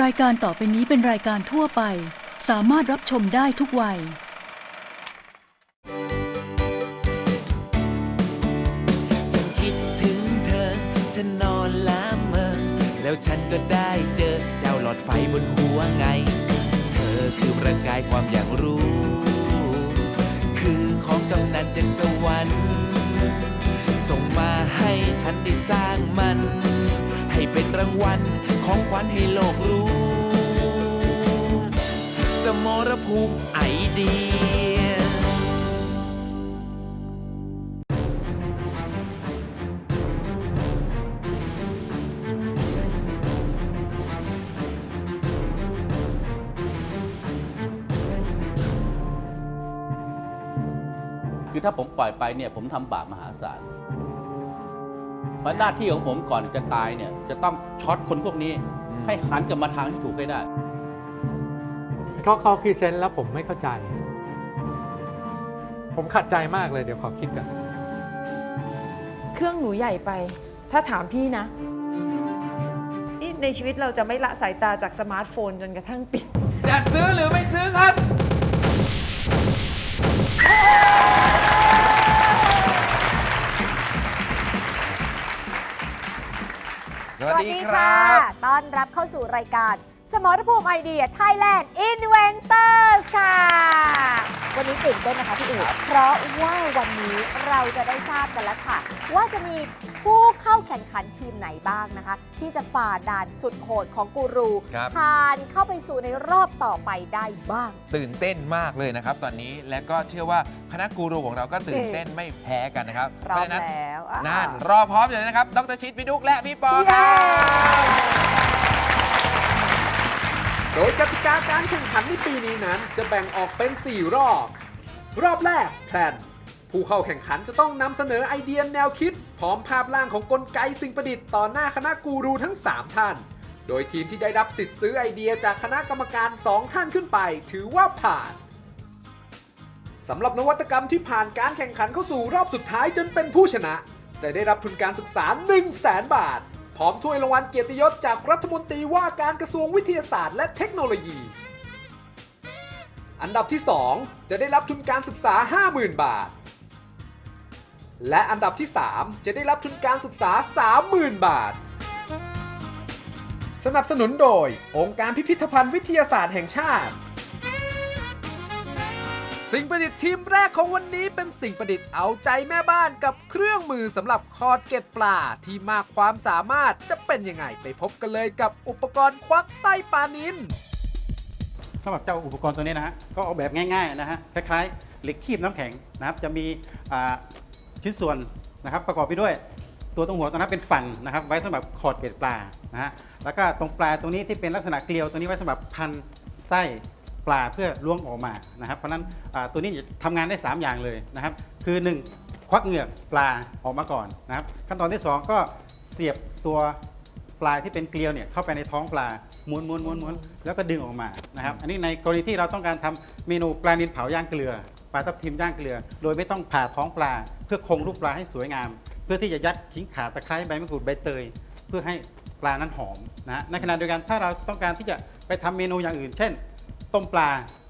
รายการต่อไปนี้เป็นรายการทั่วไป สามารถรับชมได้ทุกวัย ฉันคิดถึงเธอ ฉันนอนละเมอ แล้วฉันก็ได้เจอเจ้าหลอดไฟบนหัวไง เธอคือประกายความอยากรู้ คือของกำนันจากสวรรค์ ส่งมาให้ฉันได้สร้างมัน ให้เป็นรางวัลของขวัญให้โลกรู้ สมรภูมิไอเดียคือถ้าผมปล่อยไปเนี่ยผมทำบาปมหาศาล เพราะหน้าที่ของผมก่อนจะตายเนี่ย จะต้องช็อตคนพวกนี้ ให้หันกลับมาทางที่ถูกให้ได้เขาเขาพรีเซนต์แล้วผมไม่เข้าใจ ผมขัดใจมากเลยเดี๋ยวขอคิดกันเครื่องหนูใหญ่ไป ถ้าถามพี่นะนี่ในชีวิตเราจะไม่ละสายตาจากสมาร์ทโฟนจนกระทั่งปิด จะซื้อหรือไม่ซื้อครับ สวัสดีครับ ต้อนรับเข้าสู่รายการ สมรภูมิไอเดีย Thailand Inventors ค่ะ วันนี้ตื่นเต้นนะคะพี่อู๋เพราะว่าวันนี้เราจะได้ทราบกันแล้วค่ะ ว่าจะมี ผู้เข้าแข่งขันทีมไหนบ้างนะคะ ที่จะฝ่าด่านสุดโหดของกูรูครับ ผ่านเข้าไปสู่ในรอบต่อไปได้บ้าง ตื่นเต้นมากเลยนะครับตอนนี้และก็เชื่อว่าคณะกูรูของเราก็ตื่นเต้นไม่แพ้กันนะครับพร้อมเพาะฉะนั้นแล้วอะ นั่นรอพร้อมอยู่เลยนะครับดรชิดพี่ดุกและพี่ปอคเย้รับ โดยกติกาการแข่งขันในปีนี้นั้นจะแบ่งออกเป็น 4 รอบ รอบแรกแพลน ผู้เข้าแข่งขันจะต้องนำเสนอไอเดียแนวคิด พร้อมภาพร่างของกลไกสิ่งประดิษฐ์ต่อหน้าคณะกูรูทั้ง 3 ท่าน โดยทีมที่ได้รับสิทธิ์ซื้อไอเดียจากคณะกรรมการ 2 ท่านขึ้นไป ถือว่าผ่านสำหรับนวัตกรรมที่ผ่านการแข่งขันเข้าสู่รอบสุดท้ายจนเป็นผู้ชนะ แต่ได้รับทุนการศึกษา 1 0 0 0 0แบาท พร้อมถ้วยรางวัลเกียรติยศจากรัฐมนตรีว่าการกระทรวงวิทยาศาสตร์และเทคโนโลยี อันดับที่ 2 จะได้รับทุนการศึกษา 50,000 บาท และอันดับที่ 3 จะได้รับทุนการศึกษา 30,000 บาท สนับสนุนโดย องค์การพิพิธภัณฑ์วิทยาศาสตร์แห่งชาติ สิ่งประดิษฐ์ทีมแรกของวันนี้เป็นสิ่งประดิษฐ์เอาใจแม่บ้านกับเครื่องมือสำหรับคอดเก็ดปลาที่มากความสามารถจะเป็นยังไงไปพบกันเลยกับอุปกรณ์ควักไส้ปลานินสำหรับเจ้าอุปกรณ์ตัวนี้นะฮะก็ออกแบบง่ายๆนะฮะคล้ายๆเหล็กคีบน้ำแข็งนะครับจะมีอ่า ชิ้นส่วนนะครับประกอบไปด้วยตัวตรงหัวตรงนั้นเป็นฟันนะครับไว้สำหรับขอดเกล็ดปลานะฮะแล้วก็ตรงปลายตรงนี้ที่เป็นลักษณะเกลียวตัวนี้ไว้สำหรับพันไส้ปลาเพื่อล้วงออกมานะครับ เพราะนั้นตัวนี้จะทำงานได้ 3 อย่างเลยนะครับ คือ 1 ควักเหงือกปลาออกมาก่อนนะครับ ขั้นตอนที่ 2 ก็เสียบตัวปลายที่เป็นเกลียวเนี่ยเข้าไปในท้องปลาม้วนม้วนม้วนม้วนแล้วก็ดึงออกมานะครับ อันนี้ในกรณีที่เราต้องการทำเมนูปลานิลเผาย่างเกลือ ปลาทับทิมย่างเกลือ โดยไม่ต้องผ่าท้องปลา เพื่อคงรูปปลาให้สวยงาม เพื่อที่จะยัดขิงข่าตะไคร้ใบมะกรูดใบเตย เพื่อให้ปลานั้นหอมนะฮะในขณะเดียวกันถ้าเราต้องการที่จะไปทำเมนูอย่างอื่น เช่น ต้มปลา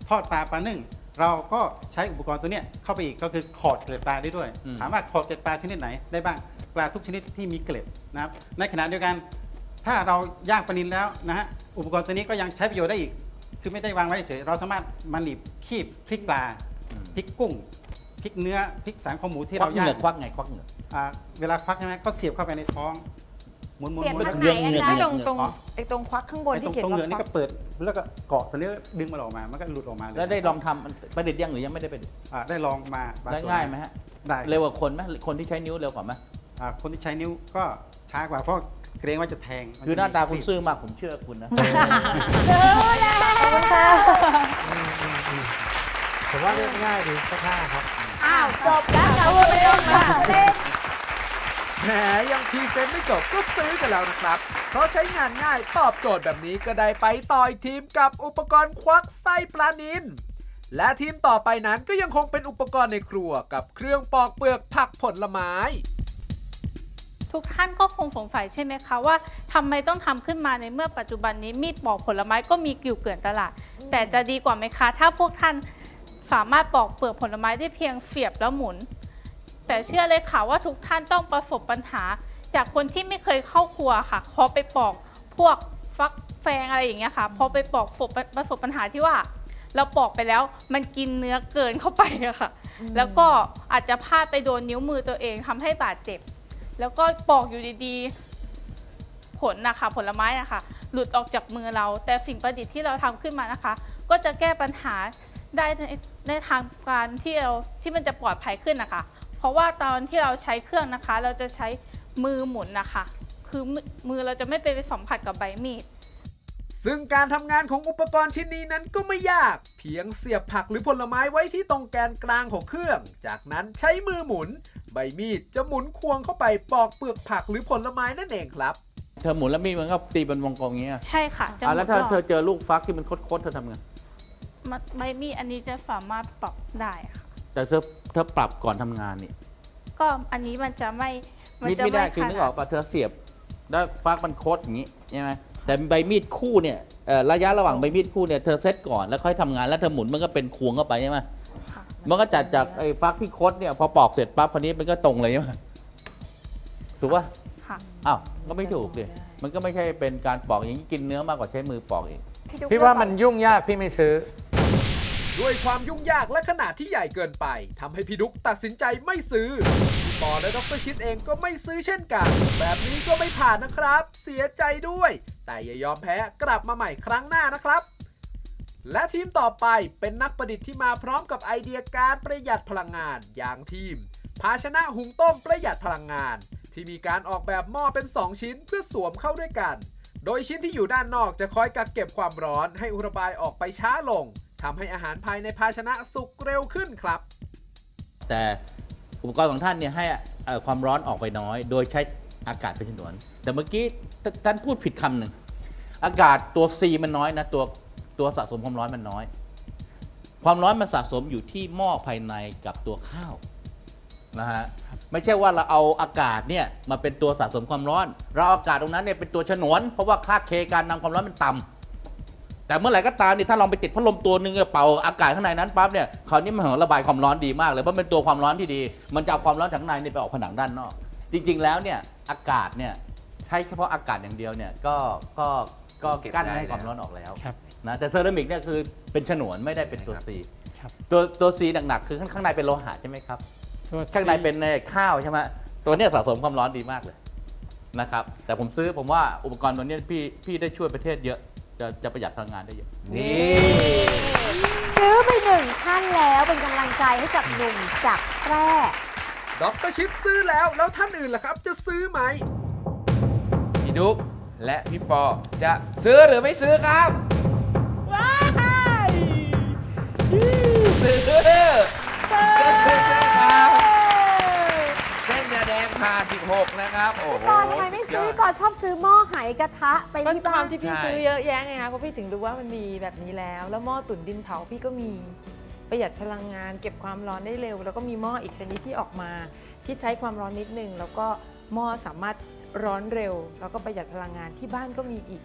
ทอดปลาปลานึ่งเราก็ใช้อุปกรณ์ตัวเนี้ยเข้าไปอีกก็คือขอดเกล็ดปลาได้ด้วยอืมถามว่าขอดเกล็ดปลาชนิดไหนได้บ้างปลาทุกชนิดที่มีเกล็ดนะครับในขณะเดียวกันถ้าเราย่างปลานิลแล้วนะฮะอุปกรณ์ตัวนี้ก็ยังใช้ประโยชน์ได้อีก คือไม่ได้วางไว้เฉยเราสามารถมาหนีบคีบพริกปลา พริกกุ้งพริกเนื้อพริกสังข้าวหมูที่ควัเรากเหย่างงือกควักไงควักเหงือก อ่าเวลาควักใช่ไหมก็เสียบเข้าไปในท้องหมุนหมุนเสียบหมุนทางเรื่ไหนองเหงือกอะไอ้จ๊ะตรงตรงอ๋อไอ้ตรงควักข้างบนไอ้ตรที่งเขียนตรงเหว่างือกคนี่วัก็กเปิดแล้วก็เกาะตัวนี้ดึงมันออกมา มันก็หลุดออกมาเลยแล้วได้ลองทำประดิษฐ์ยังหรือยังไม่ได้ประดิษฐ์อ่าได้ลองมาบได้ส่วนง่ายไหมฮะได้เร็วกว่าคนไหมคนที่ใช้นิ้วเร็วกว่าไหมอ่าคนที่ใช้นิ้วก็ช้ากว่าเพราะเกรงว่าจะแทงมัคือหน้าตาคุณจะมีซื่อมากผมเชื่อคุณนะ ผมว่าเรียกง่ายดีสักห้าครับอ้าวจบแล้วเราไม่ต้องมาเล่นแหมยังพรีเซนต์ไม่จบก็ซื้อกันแล้วนะครับ เพราะใช้งานง่ายตอบโจทย์แบบนี้ก็ได้ไปต่ออีกทีมกับอุปกรณ์ควักไส้ปลานินและทีมต่อไปนั้นก็ยังคงเป็นอุปกรณ์ในครัวกับเครื่องปอกเปลือกผักผลไม้ ทุกท่านก็คงสงสัยใช่ไหมคะว่าทำไมต้องทำขึ้นมาในเมื่อปัจจุบันนี้มีดปอกผลไม้ก็มีอยู่เกลื่อนตลาด แต่จะดีกว่าไหมคะ ถ้าพวกท่าน สามารถปอกเปลือกผลไม้ได้เพียงเสียบแล้วหมุน แต่เชื่อเลยค่ะว่าทุกท่านต้องประสบปัญหา จากคนที่ไม่เคยเข้าครัวค่ะพอไปปอกพวกฟักแฟงอะไรอย่างเงี้ยค่ะพอไปปอกประสบประสบปัญหาที่ว่า เราปอกไปแล้วมันกินเนื้อเกินเข้าไปอะค่ะ แล้วก็อาจจะพลาดไปโดนนิ้วมือตัวเองทำให้บาดเจ็บ แล้วก็ปอกอยู่ดีๆ ผลนะคะผลไม้นะคะหลุดออกจากมือเรา แต่สิ่งประดิษฐ์ที่เราทำขึ้นมานะคะ ก็จะแก้ปัญหา ได้ในในทางการที่เราที่มันจะปลอดภัยขึ้นนะคะ เพราะว่าตอนที่เราใช้เครื่องนะคะ เราจะใช้มือหมุนนะคะ คือมือมือเราจะไม่ไปสัมผัสกับใบมีด ซึ่งการทำงานของอุปกรณ์ชิ้นนี้นั้นก็ไม่ยาก เพียงเสียบผักหรือผลไม้ไว้ที่ตรงแกนกลางของเครื่อง จากนั้นใช้มือหมุน ใบมีดจะหมุนควงเข้าไปปอกเปลือกผักหรือผลไม้นั่นเองครับ เธอหมุนแล้วมีดมันก็ตีเป็นวงกลมอย่างเงี้ยใช่ค่ะจะอะแล้วถ้าหมุนรอบเธอเจอลูกฟักที่มันคดๆเธอทำไง มันใบมีดอันนี้จะสามารถปรับได้ค่ะ แต่เธอเธอปรับก่อนทำงานนี่ก็อันนี้มันจะไม่มันมีดจะไม่ได้ไม่คือขนึกอนาอดกป่ะเธอเสียบแล้วฟักมันโคดอย่างนี้ใช่ไหมแต่ใบมีดคู่เนี่ยเอ่อระยะระหว่างใบมีดคู่เนี่ยเธอเซตก่อนแล้วค่อยทำงานแล้วเธอหมุนมันก็เป็นควงเข้าไปใช่ไหมค่ะมันก็จัดจากไอ้ฟักที่โคดเนี่ยพอปอกเสร็จปั๊บพอนี้มันก็ตรงเลยใช่ไหมถูกป่ะค่ะ อ้าวก็ไม่ถูกดิมันก็ไม่ใช่เป็นการปอกอย่างนี้กินเนื้อมากกว่าใช้มือปอกเองดุ๊กพี่ว่าเลือกก่อมันยุ่งยากพี่ไม่ซื้อ ด้วยความยุ่งยากและขนาดที่ใหญ่เกินไปทำให้พี่ดุ๊กตัดสินใจไม่ซื้อพี่ปอและดรชิดเองก็ไม่ซื้อเช่นกัน แบบนี้ก็ไม่ผ่านนะครับ เสียใจด้วย แต่อย่ายอมแพ้กลับมาใหม่ครั้งหน้านะครับ และทีมต่อไปเป็นนักประดิษฐ์ที่มาพร้อมกับไอเดียการประหยัดพลังงานอย่างทีม ภาชนะหุงต้มประหยัดพลังงาน ที่มีการออกแบบหม้อเป็น 2 ชิ้นเพื่อสวมเข้าด้วยกัน โดยชิ้นที่อยู่ด้านนอกจะคอยกักเก็บความร้อนให้อุระบายออกไปช้าลง ทำให้อาหารภายในภาชนะสุกเร็วขึ้นครับ แต่อุปกรณ์ของท่านเนี่ยให้เอ่อความร้อนออกไปน้อย โดยใช้อากาศเป็นฉนวน แต่เมื่อกี้ทท่านพูดผิดคำหนึ่งอากาศตัว C มันน้อยนะตัวตัวสะสมความร้อนมันน้อย ความร้อนมันสะสมอยู่ที่หม้อภายในกับตัวข้าวนะฮะไม่ใช่ว่าเราเอาอากาศเนี่ยมาเป็นตัวสะสมความร้อน เราเอาอากาศตรงนั้นเนี่ยเป็นตัวฉนวน เพราะว่าค่าเคการนำความร้อนมันต่ำ แต่เมื่อไหร่ก็ตามนี่ถ้าลองไปติดพัดลมตัวหนึ่งเป่าอากาศข้างในนั้นปั๊บเนี่ยคราวนี้มันระบายความร้อนดีมากเลยเพราะเป็นตัวความร้อนที่ดี มันจะเอาความร้อนจากข้างในนี่ไปออกผนังด้านนอก จริง ๆ แล้วเนี่ยอากาศเนี่ยใช้เฉพาะอากาศอย่างเดียวเนี่ยก็ก็ก็เก็บกั้นได้ไม่ให้ความแล้วร้อนออกแล้วครับ นะแต่เซรามิกเนี่ยคือเป็นฉนวนไม่ได้เป็นตัวใช่ครับซีครับ ตัวตัวซีหนักๆคือข้างข้างในเป็นโลหะใช่ไหมครับข้างในเป็นในข้าวใช่ไหมตัวเนี้ยสะสมความร้อนดีมากเลยนะครับ แต่ผมซื้อผมว่าอุปกรณ์ตัวเนี้ยพี่พี่ได้ช่วยประเทศเยอะ จะจะประหยัดพลังงานได้เยอะ นี่ซื้อไปหนึ่งท่านแล้วเป็นกำลังใจให้กับหนุ่มจากแพร่ดรชิดซื้อแล้วแล้วท่านอื่นล่ะครับ จะซื้อไหม พี่ดุ๊กและพี่ปอจะซื้อหรือไม่ซื้อครับซื้อซื้อ 6นะครับ โอ้โอทำไมไม่ซื้อก่อนชอบซื้อหม้อไหกระทะไปก็ที่คบ้าวามที่พี่ซื้อเยอะแยะไงคะเพราะพี่ถึงรู้ว่ามันมีแบบนี้แล้ว แล้วหม้อตุ๋นดินเผาพี่ก็มีประหยัดพลังงาน เก็บความร้อนได้เร็ว แล้วก็มีหม้ออีกชนิดที่ออกมา ที่ใช้ความร้อนนิดนึงแล้วก็หม้อสามารถร้อนเร็ว แล้วก็ประหยัดพลังงานที่บ้านก็มีอีก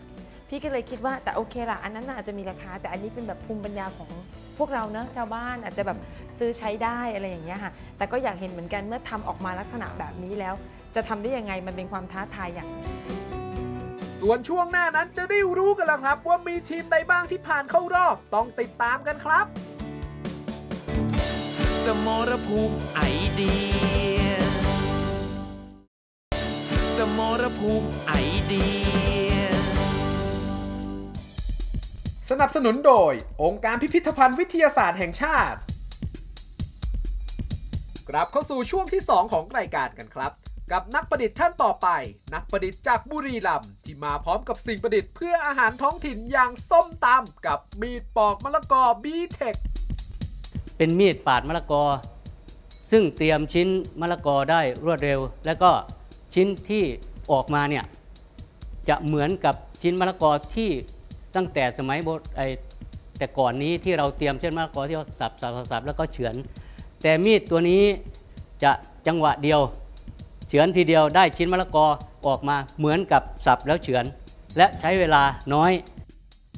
พี่ก็เลยคิดว่าแต่โอเคละอันนั้นอาจจะมีราคา แต่อันนี้เป็นแบบภูมิปัญญาของพวกเราเนอะชาวบ้านอาจจะแบบซื้อใช้ได้อะไรอย่างเงี้ยค่ะแต่ก็อยากเห็นเหมือนกันเมื่อทำออกมาลักษณะแบบนี้แล้ว จะทำได้ยังไงมันเป็นความท้าทายอย่างส่วนช่วงหน้านั้นจะได้รู้กันแล้วครับว่ามีทีมใดบ้างที่ผ่านเข้ารอบ ต้องติดตามกันครับ สมรภูมิไอเดีย สมรภูมิไอเดีย สนับสนุนโดย องค์การพิพิธภัณฑ์วิทยาศาสตร์แห่งชาติ กลับเข้าสู่ช่วงที่ 2 ของรายการกันครับ กับนักประดิษฐ์ท่านต่อไป นักประดิษฐ์จากบุรีรัมย์ที่มาพร้อมกับสิ่งประดิษฐ์เพื่ออาหารท้องถิ่นอย่างส้มตำกับมีดปอกมะละกอบีเทคเป็นมีดปาดมะละกอ ซึ่งเตรียมชิ้นมะละกอได้รวดเร็ว และก็ชิ้นที่ออกมาเนี่ยจะเหมือนกับชิ้นมะละกอที่ตั้งแต่สมัยโบไอแต่ก่อนนี้ที่เราเตรียมเช่นมะละกอที่เราสับสับสับสับแล้วก็เฉือน แต่มีดตัวนี้จะจังหวะเดียว เฉือนทีเดียวได้ชิ้นมะละกอออกมาเหมือนกับสับแล้วเฉือน และใช้เวลาน้อย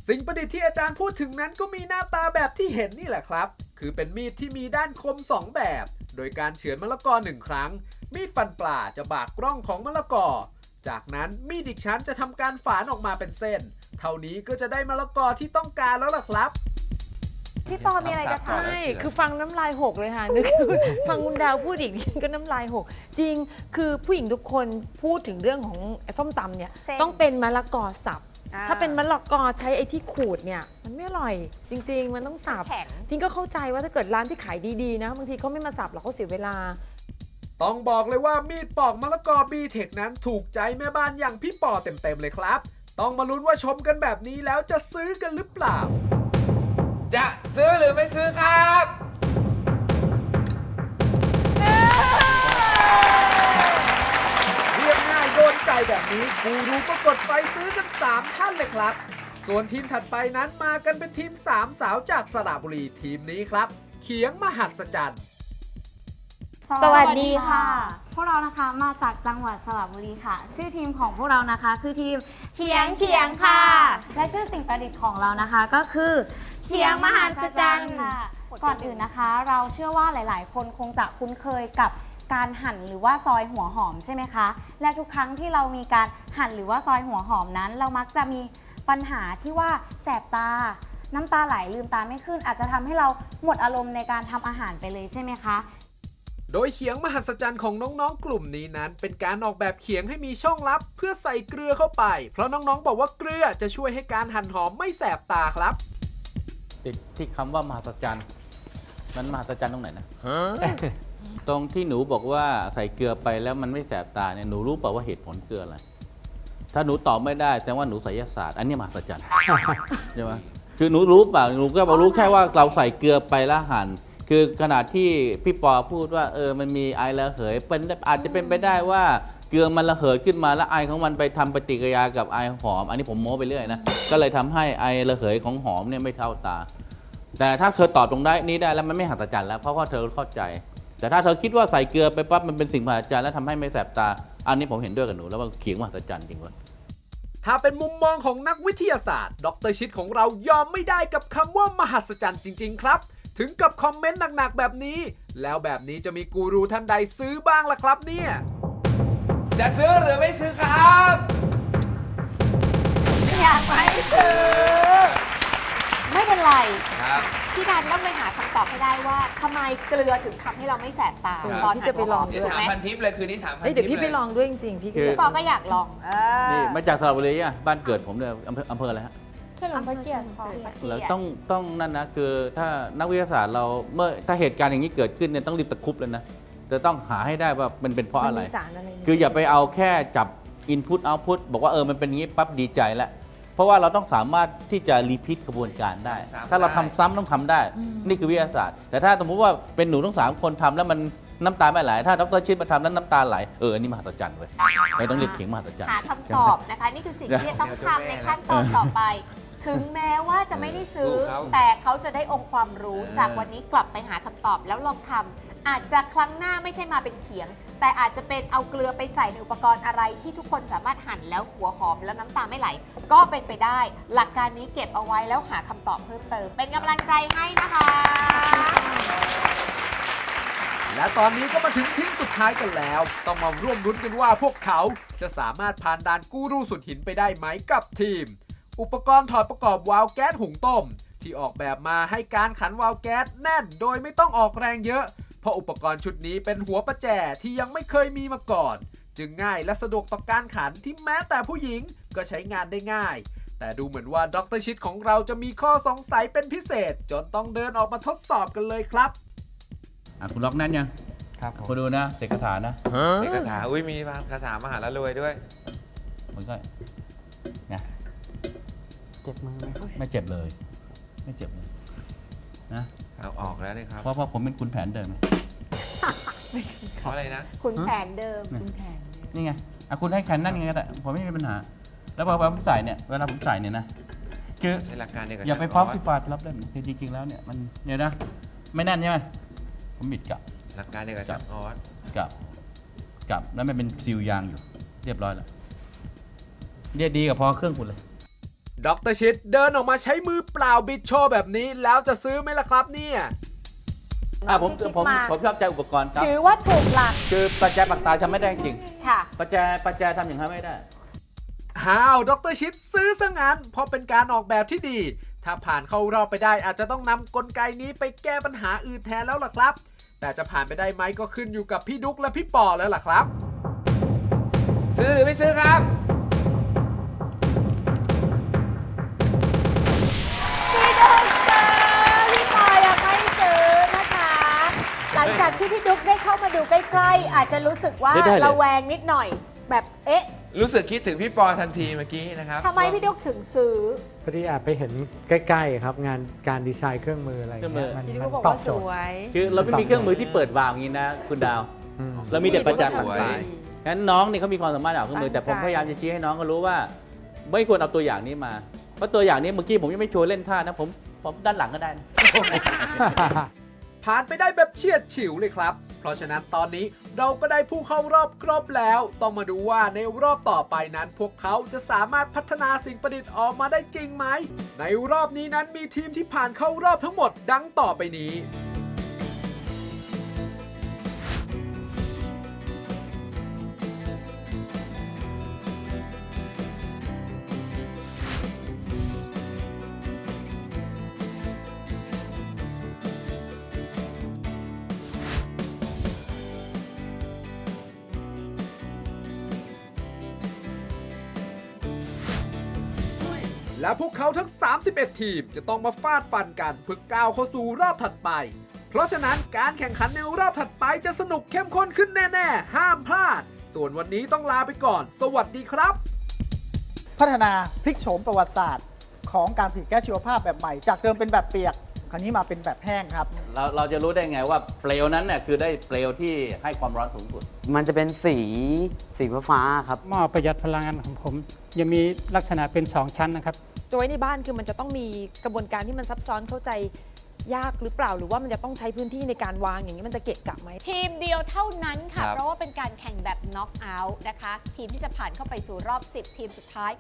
สิ่งประดิษฐ์ที่อาจารย์พูดถึงนั้นก็มีหน้าตาแบบที่เห็นนี่แหละครับ คือเป็นมีดที่มีด้านคม 2 แบบ โดยการเฉือนมะละกอหนึ่งครั้ง มีดฟันปลาจะบากกล้องของมะละกอ จากนั้นมีดอีกชั้นจะทำการฝานออกมาเป็นเส้น เท่านี้ก็จะได้มะละกอที่ต้องการแล้วล่ะครับ พี่ปอมีอะไรจะถาม ใช่คือฟังน้ำลายหกเลยค่ะนึก ฟังคุณดาวพูดอีกนี่ก็น้ำลายหก จริง คือผู้หญิงทุกคนพูดถึงเรื่องของส้มตำเนี่ย เส้นต้องเป็นมะละกอสับ อ่าถ้าเป็นมะละกอใช้ไอ้ที่ขูดเนี่ย มันไม่อร่อย จริง ๆ มันต้องสับแข็ง ทิ้งก็เข้าใจว่าถ้าเกิดร้านที่ขายดีๆนะบางทีเขาไม่มาสับหรอกเขาเสียเวลา ต้องบอกเลยว่ามีดปอกมะละกอบีเทคนั้นถูกใจแม่บ้านอย่างพี่ปอเต็มๆเลยครับ ต้องมาลุ้นว่าชมกันแบบนี้แล้วจะซื้อกันหรือเปล่า จะซื้อหรือไม่ซื้อครับเรียบง่ายโดนใจแบบนี้กูรูก็กดไฟซื้อกัน3ท่านเลยครับ ส่วนทีมถัดไปนั้นมากันเป็นทีม3สาวจากสระบุรีทีมนี้ครับ เขียงมหัศจรรย์ สวัสดีค่ะ พวกเรานะคะมาจากจังหวัดสระบุรีค่ะ ชื่อทีมของพวกเรานะคะ คือทีมเขียงเขียงค่ะ และชื่อสิ่งประดิษฐ์ของเรานะคะก็คือ เขียงมหัศจรรย์ค่ะก่อนอื่นนะคะ เราเชื่อว่าหลาย ๆ คนคงจะคุ้นเคยกับการหั่นหรือว่าซอยหัวหอมใช่ไหมคะ และทุกครั้งที่เรามีการหั่นหรือว่าซอยหัวหอมนั้น เรามักจะมีปัญหาที่ว่าแสบตา น้ำตาไหลลืมตาไม่ขึ้น อาจจะทำให้เราหมดอารมณ์ในการทำอาหารไปเลยใช่ไหมคะ โดยเขียงมหัศจรรย์ของน้องๆ กลุ่มนี้นั้น เป็นการออกแบบเขียงให้มีช่องลับ เพื่อใส่เกลือเข้าไป เพราะน้องๆ บอกว่าเกลือจะช่วยให้การหั่นหอมไม่แสบตาครับ ติดที่คำว่ามหัศจรรย์มันมหัศจรรย์ตรงไหนนะ ตรงที่หนูบอกว่าใส่เกลือไปแล้วมันไม่แสบตาเนี่ยหนูรู้เปล่าว่าเหตุผลเกลืออะไร ถ้าหนูตอบไม่ได้แสดงว่าหนูไสยศาสตร์ อันนี้มหัศจรรย์ ใช่ไหมคือหนูรู้เปล่าหนูก็บอกรู้แค่ว่าเราใส่เกลือไปแล้วหั่นคือขนาดที่พี่ปอพูดว่าเออมันมีไอระเหยเป็นอาจจะเป็นไปได้ว่า เกลือมันระเหยขึ้นมาแล้วไอของมันไปทำปฏิกิริยากับไอหอม อันนี้ผมโม้ไปเรื่อยนะ ก็เลยทำให้ไอระเหยของหอมเนี่ยไม่เท่าตา แต่ถ้าเธอตอบตรงได้นี้ได้แล้วมันไม่หัศจรรย์แล้วเพราะว่าเธอเข้าใจ แต่ถ้าเธอคิดว่าใส่เกลือไปปั๊บมันเป็นสิ่งมหัศจรรย์แล้วทำให้ไม่แสบตา อันนี้ผมเห็นด้วยกับหนูแล้วว่าเขียงมหัศจรรย์จริงเว้ยถ้าเป็นมุมมองของนักวิทยาศาสตร์ ดรชิดของเรายอมไม่ได้กับคำว่ามหัศจรรย์จริง ๆ ครับ ถึงกับคอมเมนต์หนักๆแบบนี้ แล้วแบบนี้จะมีกูรูท่านใดซื้อบ้างล่ะครับเนี่ย จะซื้อหรือไม่ซื้อครับ อยากไปซื้อ ไม่เป็นไร ครับ พี่การต้องไปหาคำตอบให้ได้ว่าทำไมเกลือถึงทำให้เราไม่แสบตาเออตอนพี่จะไปลอง เดี๋ยวถามพันทิปเลยคืนนี้ถามพันเอ้ยทิปเดี๋ยวพี่ไปเลยลองด้วยจริงๆ พี่ก็คืออยากพี่ปอก็อยากลอง เออนี่มาจากสระบุรีอะบ้านเกิดผมเนี่ยอำเภออำเภออะไรฮะเฉลิมพระเกียรติค่ะแล้วต้องต้องนั่นนะคือถ้านักวิทยาศาสตร์เราเมื่อถ้าเหตุการณ์อย่างนี้เกิดขึ้นเนี่ยต้องรีบตะครุบเลยนะ จะต้องหาให้ได้ว่ามันเป็นเพราะมันอะไรมีสารอะไรเนี่ยคืออย่าไปเอาแค่จับ Input Output บอกว่าเออมันเป็นอย่างนี้ปั๊บดีใจแล้ว เพราะว่าเราต้องสามารถที่จะรีพิทกระบวนการได้ ซ้ำถ้าเราได้ ทำซ้ำต้องทำได้นี่คือวิทยาศาสตร์ แต่ถ้าสมมติว่าเป็นหนูทั้งสามคนทำแล้วมันน้ำตาไม่ไหล ถ้าดรชิดมาทำแล้วน้ำตาไหล เอออันนี้มหัศจรรย์เว้ยไม่ต้องเรียกเขียงมหัศจรรย์ หาคำตอบนะคะ นี่คือสิ่งที่จะต้องทำในขั้นตอนต่อไป ถึงแม้ว่าจะไม่ได้ซื้อสู้เขา แต่เขาจะได้องค์ความรู้เออจากวันนี้กลับไปหาคำตอบแล้วลองทำ อาจจะครั้งหน้าไม่ใช่มาเป็นเขียง แต่อาจจะเป็นเอาเกลือไปใส่ในอุปกรณ์อะไรที่ทุกคนสามารถหั่นแล้วหัวหอมแล้วน้ำตาไม่ไหล ก็เป็นไปได้ หลักการนี้เก็บเอาไว้แล้วหาคำตอบเพิ่มเติม เป็นกำลังใจให้นะคะ และตอนนี้ก็มาถึงทีมสุดท้ายกันแล้ว ต้องมาร่วมลุ้นกันว่าพวกเขาจะสามารถผ่านด่านกู้รูสุดหินไปได้ไหมกับทีม อุปกรณ์ถอดประกอบวาล์วแก๊สหุงต้ม ที่ออกแบบมาให้การขันวาล์วแก๊สแน่น โดยไม่ต้องออกแรงเยอะ เพราะอุปกรณ์ชุดนี้เป็นหัวประแจที่ยังไม่เคยมีมาก่อน จึงง่ายและสะดวกต่อการขันที่แม้แต่ผู้หญิงก็ใช้งานได้ง่าย แต่ดูเหมือนว่าดรชิดของเราจะมีข้อสงสัยเป็นพิเศษ จนต้องเดินออกมาทดสอบกันเลยครับอะคุณล็อกแน่นยังครับผมคุณดูนะเสกคาถานะเอกถาอุ้ยมีคาถามหาละรวยด้วย มันก็ไงเจ็บมือไหมไม่เจ็บเลย ไม่เจ็บเลยนะ เอาออกแล้วนี่ครับเพราะว่าผมเป็นคุณแผนเดิมไงเพราะอะไรนะ คุณแผนเดิม คุณแผนนี่ไงอะคุณให้แขนนั่นไงก็ได้ผมไม่มีปัญหา แล้วพอผมใส่เนี่ยเวลาผมใส่เนี่ยนะคือใช้หลักการเดียวกับอย่าไปช่งพร้อมสสิฟาดรับได้ไหมคือจริงๆแล้วเนี่ยมันเนี่ยนะไม่แน่นใช่ไหมผมบิดกลับหลักการเดียวกับจับออสกลับกลับแล้วมันเป็นซีลยางอยู่ เรียบร้อยแล้วเนี่ยดีกับพอเครื่องคุณเลย ดรชิดเดินออกมาใช้มือเปล่าบิดโชว์แบบนี้แล้วจะซื้อไหมล่ะครับเนี่ยอะผมที่คิดผมมาผมชอบใจอุปกรณ์ครับ ถือว่าถูกหลักคือปัจจัยปากตายทำไม่ได้จริงค่ะปัจจัยปัจจัยทำอย่างนั้นไม่ได้ฮ้าวดรชิดซื้อซะงั้นเพราะเป็นการออกแบบที่ดี ถ้าผ่านเข้ารอบไปได้อาจจะต้องนำกลไกนี้ไปแก้ปัญหาอื่นแทนแล้วล่ะครับ แต่จะผ่านไปได้ไหมก็ขึ้นอยู่กับพี่ดุ๊กและพี่ปอแล้วล่ะครับ ซื้อหรือไม่ซื้อครับ ที่พี่ดุ๊กได้เข้ามาดูใกล้ ๆ อาจจะรู้สึกว่าได้ได้เลย ระแวงนิดหน่อย แบบเอ๊ะรู้สึกคิดถึงพี่ปอทันทีเมื่อกี้นะครับทำไมพี่ดุ๊กถึงซื้อ พอดีแอบไปเห็นใกล้ๆครับงานการดีไซน์เครื่องมืออะไรเครื่องมืเงี้อยมันพี่มัก็นบอกตอว่าบสโจทย์ วย คือเราไม่มีเครื่องมือที่เปิดวาล์วอย่างนี้นะ คุณดาว อืม เรามีแต่ประจักษ์สวยงั้นน้องนี่เขามีความสามารถอยากเครื่องมือ แต่ผมพยายามจะชี้ให้น้องเขารู้ว่า ไม่ควรเอาตัวอย่างนี้มา เพราะตัวอย่างนี้เมื่อกี้ผมยังไม่โชว์เล่นท่านะผมผมด้านหลังก็ได้นะ ผ่านไปได้แบบเฉียดฉิวเลยครับ เพราะฉะนั้นตอนนี้เราก็ได้ผู้เข้ารอบครบแล้ว ต้องมาดูว่าในรอบต่อไปนั้น พวกเขาจะสามารถพัฒนาสิ่งประดิษฐ์ออกมาได้จริงไหม ในรอบนี้นั้นมีทีมที่ผ่านเข้ารอบทั้งหมดดังต่อไปนี้ และพวกเขาทั้ง 31 ทีมจะต้องมาฟาดฟันกันเพื่อก้าวเข้าสู่รอบถัดไป เพราะฉะนั้นการแข่งขันในรอบถัดไปจะสนุกเข้มข้นขึ้นแน่ ๆ ห้ามพลาด ส่วนวันนี้ต้องลาไปก่อน สวัสดีครับ พัฒนาพลิกโฉมประวัติศาสตร์ ของการผลิตแก๊สชีวภาพแบบใหม่ จากเดิมเป็นแบบเปียก คราวนี้มาเป็นแบบแห้งครับ เราเราจะรู้ได้ไงว่าเปลวนั้นเนี่ยคือได้เปลวที่ให้ความร้อนสูงสุด มันจะเป็นสีสีฟ้าๆครับ หม้อประหยัดพลังงานของผมยังมีลักษณะเป็น 2 ชั้นนะครับ จะไว้ในบ้านคือมันจะต้องมีกระบวนการที่มันซับซ้อนเข้าใจยากหรือเปล่า หรือว่ามันจะต้องใช้พื้นที่ในการวางอย่างนี้มันจะเกะกะไหม ทีมเดียวเท่านั้นค่ะ ครับ เพราะว่าเป็นการแข่งแบบน็อกเอาท์นะคะ ทีมที่จะผ่านเข้าไปสู่รอบ 10 ทีมสุดท้าย